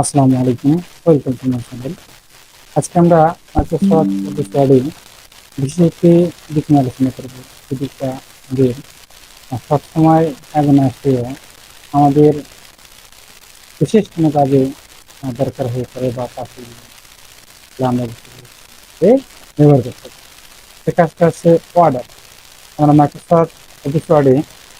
আসসালামু আলাইকুম। Welcome to my channel. আজকে আমরা মাইক্রোসফট ওয়ার্ডে বিশেষ একটি দিক নিয়ে আলোচনা করব। যে দিকটা সবসময় আগে না আসলেও আমাদের বিশেষ কোনো কাজে দরকার হয়ে পড়ে বা আমরা এ ব্যবহার করতে পারি সে কাজটা হচ্ছে অর্ডার আমরা মাইক্রোসফট অফিস ওয়ার্ডে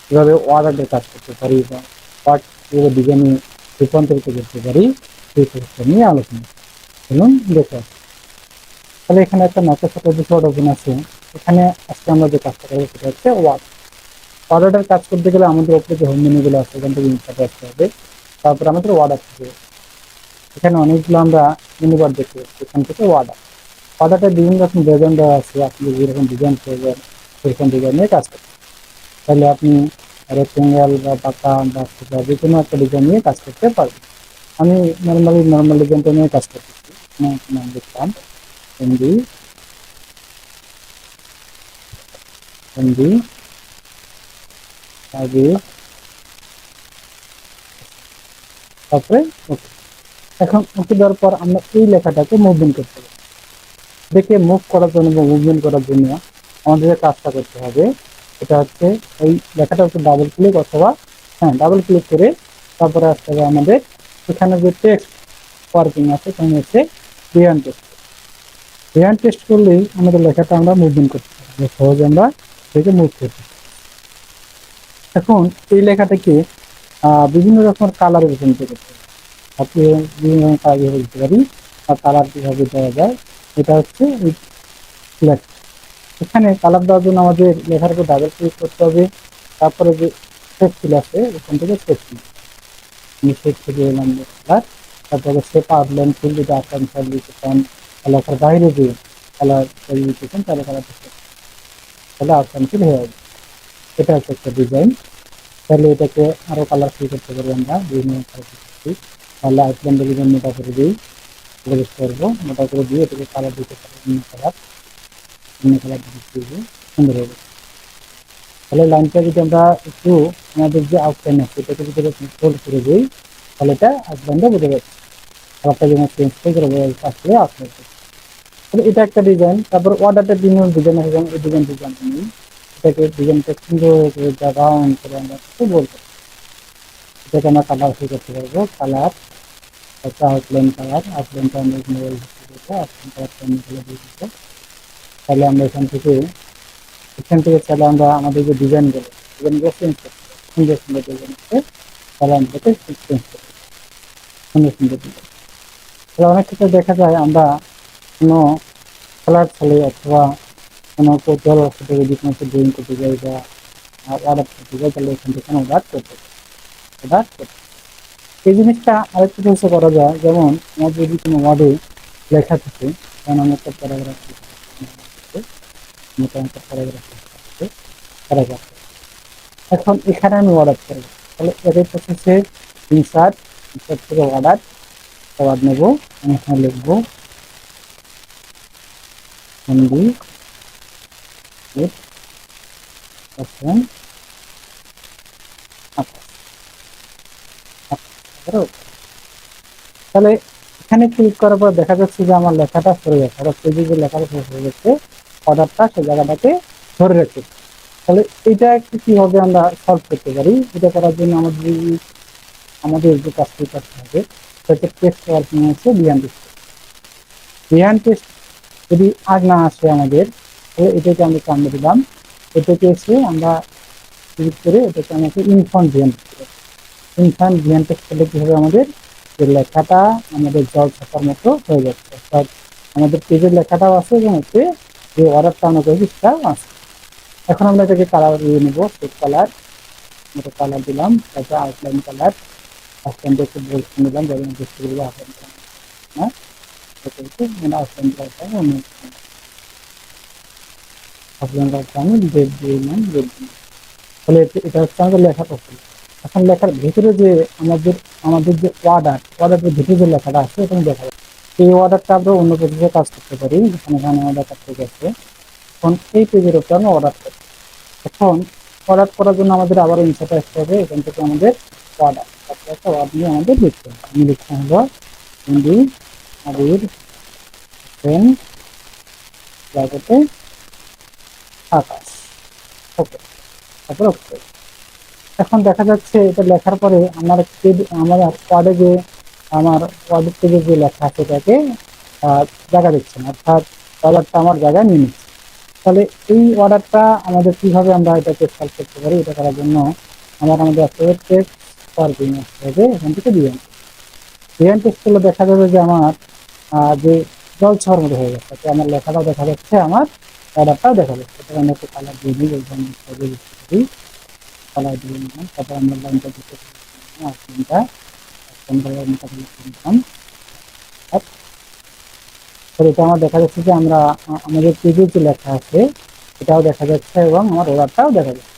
কীভাবে অর্ডারের কাজ করতে পারি বা ওয়ার্ড কীভাবে ডিজাইনে রূপান্তরিত করতে পারি, সেই সমস্যা নিয়ে আলোচনা এবং দেখে। তাহলে এখানে একটা মাইক্রোসফট অফিস ওয়ার্ড ওপেন আছে। এখানে আজকে আমরা যে কাজটা করব সেটা হচ্ছে ওয়ার্ড অর্ডারটার কাজ করতে গেলে আমাদের ওপরে যে হোম মেনুগুলো আছে, এখান থেকে ইনসার্ট আসতে হবে। তারপর আমাদের অর্ডার থেকে এখানে অনেকগুলো আমরা মেনুবার দেখতে পাচ্ছি। এখান থেকে অর্ডার অর্ডারটা বিভিন্ন রকম ডিজাইন দেওয়া আছে। আপনি যেরকম ডিজাইন করবেন, সেরকম ডিজাইন নিয়ে কাজ করবেন। তাহলে আপনি রেক্টেঙ্গেল বা পাকা বা সোজা যে কোনো একটা ডিজাইন নিয়ে কাজ করতে পারবেন আমি নর্মালি নর্মাল ডিজাইনটা নিয়ে কাজ করতেছি। নাম লিখলাম এমডি এমডি আগে, তারপরে ওকে এখন ওকে দেওয়ার পর আমরা এই লেখাটাকে মুভমেন্ট করতে হবে। দেখে মুভ করার জন্য বা মুভমেন্ট করার জন্য আমাদের কাজটা করতে হবে এটা হচ্ছে এই লেখাটা হচ্ছে ডাবল ক্লিক অথবা হ্যাঁ ডাবল ক্লিক করে তারপরে আসতে হবে আমাদের। এখানে যে টেক্সট ওয়ার্কিং আছে, সেখানে হচ্ছে রিয়ান টেস্ট রিয়ান টেস্ট করলেই আমাদের লেখাটা আমরা মুভমেন্ট করতে পারি। সহজে আমরা থেকে মুভ করতে এখন এই লেখাটাকে বিভিন্ন রকমের কালারে রূপান্তরিত করতে হবে। আপনি বিভিন্ন রকমের কালার করতে পারি আর কালার কীভাবে দেওয়া যায়, এটা হচ্ছে লেখা। এখানে কালার দেওয়ার জন্য আমাদের লেখার উপর ডাবল ক্লিক করতে হবে। তারপরে যে সেট ফিল আছে, ওখান থেকে সেট ফিল সেট থেকে এলাম কালার তারপরে সেট আউটলাইন ফিল যদি আসাম ফাইল দিতে চান লেখার বাইরে যে কালার তৈরি দিতে চান তাহলে কালার তাহলে আসাম ফিল হয়ে যাবে। এটা হচ্ছে একটা ডিজাইন তাহলে এটাকে আরও কালার ফিল করতে পারি আমরা। বিভিন্ন তাহলে আউটলাইনটা যদি মোটা করে দিই করব। মোটা করে দিয়ে এটাকে কালার দিতে পারি কালার অন্য কালার দিব, সুন্দর হবে। তাহলে লাইনটা যদি আমরা একটু আমাদের যে আউটলাইন আছে, এটাকে যদি ফোল্ড করে দিই, তাহলে এটা আউটলাইনটা বোঝা যাচ্ছে কালারটা যেমন চেঞ্জ করে করে আসলে আউটলাইন তাহলে এটা একটা ডিজাইন তারপর অর্ডারটা বিভিন্ন ডিজাইন আছে, যেমন এই ডিজাইন ডিজাইন নিই। এটাকে ডিজাইনটা সুন্দর করে রাউন্ড করে আমরা একটু বলতে এটাকে আমরা কালার ফিল করতে পারব কালার একটা আউটলাইন কালার আউটলাইনটা আমরা আউটলাইন কালার দিয়ে দিতে তাহলে আমরা এখান থেকে এখান থেকে তাহলে আমরা আমাদের যে ডিজাইনগুলো ডিজাইনগুলো চেঞ্জ করতে সুন্দর সুন্দর ডিজাইন আছে তাহলে আমরা চেঞ্জ করতে সুন্দর সুন্দর ডিজাইন তাহলে অনেক ক্ষেত্রে দেখা যায় আমরা কোনো খেলার ছলে অথবা কোনো কৌতূহল থেকে যদি কোনো ড্রয়িং করতে যাই বা অর্ডার করতে যাই, তাহলে এখান থেকে অর্ডার করতে পারি অর্ডার করতে এই জিনিসটা আরেকটু করা যায়। যেমন আমাদের যদি কোনো ওয়ার্ডে লেখা থাকে, যেমন আমি একটা প্যারাগ্রাফ মোটা একটা প্যারাগ্রাফ আছে প্যারাগ্রাফ এখন এখানে আমি অর্ডার তাহলে প্রসেসে ইনসার্ট ইনসার্ট অর্ডার অর্ডার নেব। আমি এখানে লিখব হিন্দি তাহলে এখানে ক্লিক করার পর দেখা যাচ্ছে যে আমার লেখাটা সরে গেছে। পেজে যে লেখাটা সরে গেছে। অর্ডারটা সেই জায়গাটাকে ধরে রেখে। তাহলে এটা একটু কীভাবে আমরা সলভ করতে পারি? এটা করার জন্য আমাদের আমাদের যে কাজটি করতে হবে, সেটা টেস্ট ওয়ার্কিং আছে বিহান টেস্ট বিহান টেস্ট যদি আগ না আসে আমাদের, তাহলে এটাকে আমরা সামনে দিলাম? এটাকে এসে আমরা ক্লিক করে এটাকে আমাকে ইনফর্ম বিহান ইনফর্ম বিহান টেস্ট করলে কি হবে আমাদের? যে লেখাটা আমাদের জল ছাপার মতো হয়ে যাচ্ছে। অর্থাৎ আমাদের পেজের লেখাটাও আছে এবং হচ্ছে যে অর্ডারটা আমরা করেছি সেটাও আছে এখন আমরা এটাকে কালার দিয়ে নেব সেট কালার এটা কালার দিলাম, তারপর আউটলাইন কালার আউটলাইনটা একটু বলতে নিলাম যেমন বুঝতে পারব আউটলাইন হচ্ছে মানে আউটলাইন কালারটা অন্য আউটলাইন কালারটা আমি রেড দিয়ে নিলাম রেড দিয়ে। তাহলে এটা- হচ্ছে আমাদের লেখা প্রফিল এখন লেখার ভিতরে যে আমাদের আমাদের যে অর্ডার অর্ডারের ভিতরে যে লেখাটা আছে ওখানে দেখা এই অর্ডারটা আমরা অন্য পেজে কাজ করতে পারি, যেখানে এখানে অর্ডারটা থেকে গেছে এখন এই পেজের উপর আমরা অর্ডার করি এখন অর্ডার করার জন্য আমাদের আবার ইনসার্ট আসতে হবে, এখান থেকে আমাদের অর্ডার তারপরে একটা ওয়ার্ড নিয়ে আমাদের লিখতে হবে। আমি লিখতে হলো হিন্দি আবির হোসেন ব্র্যাকেটে আকাশ। ওকে তারপর ওকে এখন দেখা যাচ্ছে এটা লেখার পরে আমার আমার ওয়ার্ডে যে আমার পেজে যে লেখা আছে জায়গা দিচ্ছে না, অর্থাৎ অর্ডারটা আমার জায়গায় নিয়ে নিচ্ছে। তাহলে এই অর্ডারটা আমাদের কীভাবে আমরা এটাকে সলভ করতে পারি, এটা করার জন্য আমার আমাদের আসলে টেক্সট হবে এখান থেকে ডিএন ডিএন টেক্সট করলে দেখা যাবে যে আমার যে জল ছড়ার মতো হয়ে গেছে আমার লেখাটাও দেখা যাচ্ছে, আমার অর্ডারটাও দেখা যাচ্ছে। এটা আমরা একটু কালার দিয়ে দিই দিই কালার দিয়ে নিলাম, তারপর আমরা লাইনটা দিতে তিনটা নিলাম তো এটা আমার দেখা যাচ্ছে যে আমরা, আমাদের পেজে লেখা আছে, এটাও দেখা যাচ্ছে এবং আমার অর্ডারটাও দেখা যাচ্ছে।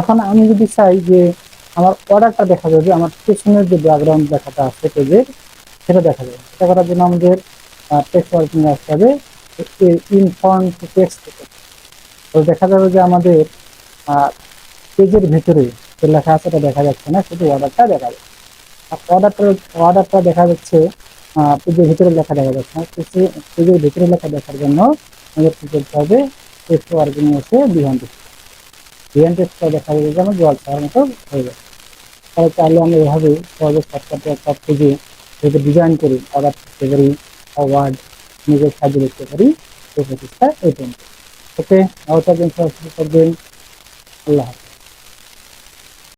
এখন আমি যদি চাই যে আমার অর্ডারটা দেখা যাবে, আমার পেছনের যে ব্যাকগ্রাউন্ড লেখাটা আছে পেজের সেটা দেখা যাবে। সেটা করার জন্য আমাদের টেক্সট ওয়ার্কিং আসতে হবে ইনফর্ম টেক্সট তো দেখা যাবে যে আমাদের পেজের ভিতরে যে লেখা আছে, এটা দেখা যাচ্ছে না, শুধু অর্ডারটা দেখা যাচ্ছে। অর্ডারটা অর্ডারটা দেখা যাচ্ছে পেজের ভিতরে লেখা দেখা যাচ্ছে। না পেজে- পেজের ভিতরে লেখা দেখার জন্য আমাদের কি করতে হবে? টেক্সট ওয়ার্কিং এসে বিহান টেক্সট বিহান টেক্সটটা দেখা যাবে যে জল খাওয়ার মতো হয়ে যাবে তাহলে চাইলে আমরা এভাবে সহজে শর্টকাটে একটা পেজে যদি ডিজাইন করি অর্ডার করতে পারি ওয়ার্ড নিজের সাহায্যে লিখতে পারি, এই প্রচেষ্টা এই পর্যন্ত। ওকে আউটার করবেন আল্লাহ হাফেজ।